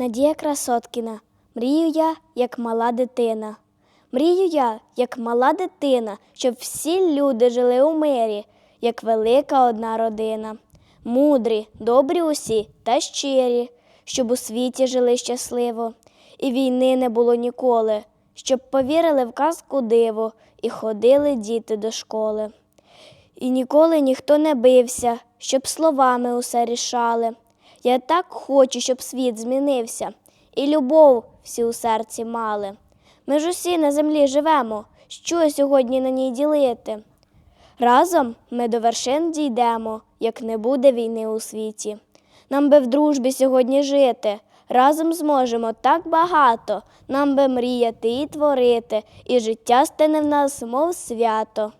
Надія Красоткіна. Мрію я, як мала дитина. Мрію я, як мала дитина, щоб всі люди жили у мирі, як велика одна родина. Мудрі, добрі усі та щирі, щоб у світі жили щасливо, і війни не було ніколи, щоб повірили в казку диво і ходили діти до школи. І ніколи ніхто не бився, щоб словами усе рішали. Я так хочу, щоб світ змінився, і любов всі у серці мали. Ми ж усі на землі живемо, що сьогодні на ній ділити. Разом ми до вершин дійдемо, як не буде війни у світі. Нам би в дружбі сьогодні жити, разом зможемо так багато, нам би мріяти і творити, і життя стане в нас, мов свято.